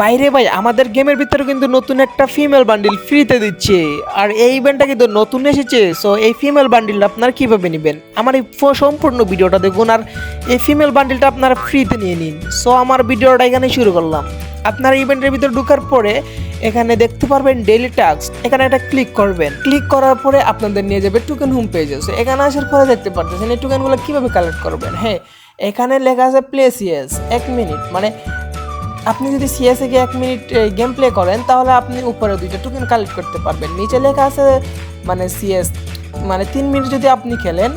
বাইরে ভাই, আমাদের গেমের ভিতরে কিন্তু নতুন একটা ফিমেল বান্ডিল ফ্রিতে দিচ্ছে। আর এই ইভেন্টটা কিন্তু নতুন এসেছে সো এই ফিমেল বান্ডিলটা আপনারা কীভাবে নেবেন? আমার এই সম্পূর্ণ ভিডিওটা দেখুন, আর এই ফিমেল বান্ডিলটা আপনারা ফ্রিতে নিয়ে নিন। সো আমার ভিডিওটা এখানে শুরু করলাম। আপনারা ইভেন্টের ভিতরে ঢুকার পরে এখানে দেখতে পারবেন ডেইলি টাস্ক এখানে একটা ক্লিক করবেন। ক্লিক করার পরে আপনাদের নিয়ে যাবে টুকেন হোম পেজে সো এখানে আসার পরে দেখতে পারতেছেন এই টুকেনগুলো কীভাবে কালেক্ট করবেন। হ্যাঁ এখানে লেখা আছে প্লেস ইয়েস এক মিনিট মানে আপনি যদি সিএসএ গিয়ে এক মিনিট গেম প্লে করেন, তাহলে আপনি উপরে দুইটা টোকেন কালেক্ট করতে পারবেন। নিচে লেখা আছে মানে সিএস মানে তিন মিনিট যদি আপনি খেলেন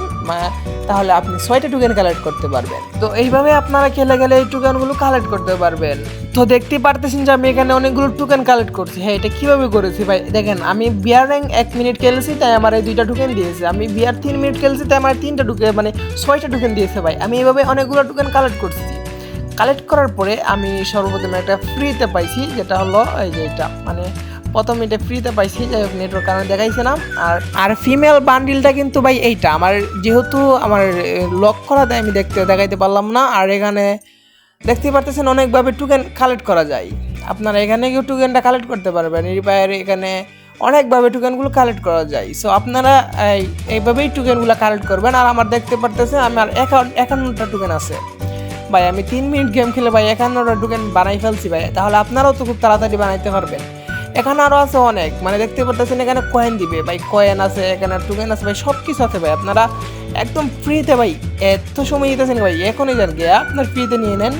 তাহলে আপনি ছয়টা টোকেন কালেক্ট করতে পারবেন। তো এইভাবে আপনারা খেলে গেলে এই টোকেনগুলো কালেক্ট করতে পারবেন। তো দেখতে পারতেছেন যে আমি এখানে অনেকগুলো টোকেন কালেক্ট করছি। হ্যাঁ এটা কীভাবে করেছি ভাই? দেখেন, আমি বিয়ার র্যাঙ্ক এক মিনিট খেলেছি, তাই আমার এই দুইটা টোকেন দিয়েছে। আমি বিয়ার তিন মিনিট খেলেছি, তাই আমার তিনটা টোকেন মানে ছয়টা টোকেন দিয়েছে ভাই। আমি এইভাবে অনেকগুলো টোকেন কালেক্ট করছি। কালেক্ট করার পরে আমি সর্বপ্রথমে একটা ফ্রিতে পাইছি, যেটা হলো এই যে এটা। মানে প্রথম এটা ফ্রিতে পাইছি, যাই হোক নেটওয়ার্ক কারণে দেখাইছিলাম। আর আর ফিমেল বান্ডিলটা কিন্তু ভাই এইটা, আমার যেহেতু আমার লক করা দেয়, আমি দেখতে, দেখাইতে পারলাম না। আর এখানে দেখতে পারতেছেন অনেকভাবে টুকেন কালেক্ট করা যায়। আপনারা এখানে গিয়ে টুকেনটা কালেক্ট করতে পারবেন। রিপায়ার এখানে অনেকভাবে টুকেনগুলো কালেক্ট করা যায়। সো আপনারা এই, এইভাবেই টুকেনগুলো কালেক্ট করবেন। আর আমার দেখতে পারতেছেন, আমার একাউন্ট, একান্নটা টুকেন আছে। ভাই, আমি তিন মিনিট গেম খেলে ভাই একান্নটা টোকেন বানাই ফেলছি ভাই। তাহলে আপনারাও তো খুব তাড়াতাড়ি বানাইতে পারবেন। এখানে আরও আছে অনেক। মানে দেখতে পারতেছেন এখানে কয়েন দিবে। ভাই কয়েন আছে, এখানে টোকেন আছে, ভাই সব কিছু আছে ভাই। আপনারা একদম ফ্রিতে ভাই, এত সময় দিতেছেন ভাই, এখনই যান গিয়ে। আপনার ফ্রিতে নিয়ে নেন।